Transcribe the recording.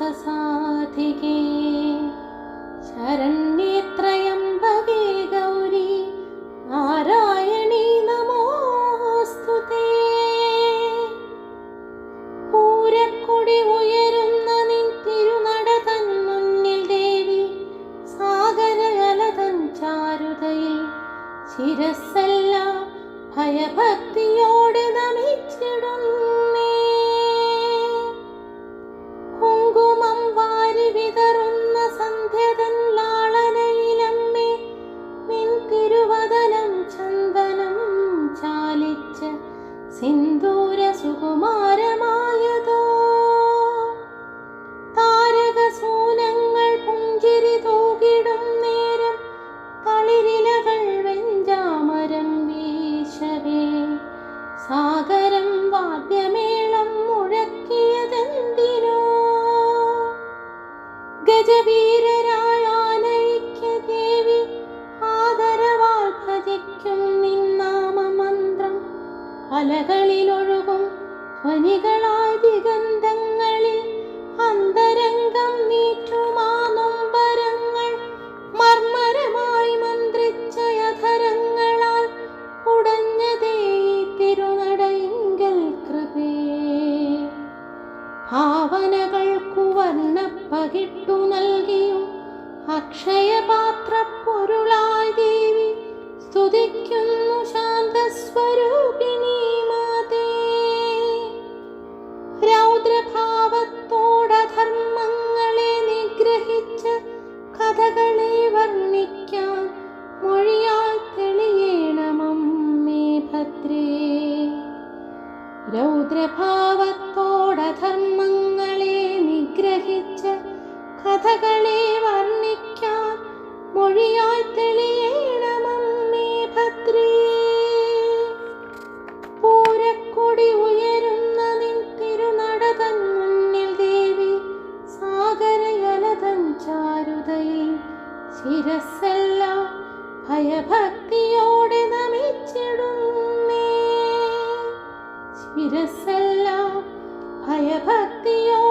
പാർത്ഥസാധികേ ശരണ്യത്രയംബകേ ഗൗരി നാരായണീ നമോസ്തു പൂരക്കൊടി ഉയരുന്ന നിൻ തിരുനടതൻ മുന്നിൽ ദേവി സാഗര സാഗരകലതൻ ചാരുതയിൽ ശിരസല്ല ഭയഭക്തിയോ സിന്ദൂര സുകുമാരമായതോ അലകളിലൊഴുകും ധ്വനികളായി ദിഗന്ധങ്ങളിൽ അന്തരംഗം നീറ്റുമാ നൊമ്പരങ്ങൾ. മർമ്മരമായി മന്ത്രിച്ച യഥരങ്ങളാൽ ഉടഞ്ഞതേ തിരുനടയിങ്കൽ കൃപേ. ഭാവനകൾക്കു വർണപ്പകിട്ടു നൽകിയും രൗദ്രഭാവത്തോടധർമ്മങ്ങളെ നിഗ്രഹിച്ച കഥകളെ വർണിക്കാൻ മൊഴിയാൽ തെളിയണമമ്മേ ഭദ്രേ. പൂരക്കൊടി ഉയരുന്ന നിൻ തിരുനടതൻ മുന്നിൽ ദേവി സാഗരയലതൻ ചാരുതയിൽ ശിരസ്സെല്ലാം ഭയഭ ഇരസല്ല ഭയഭക്തിയോ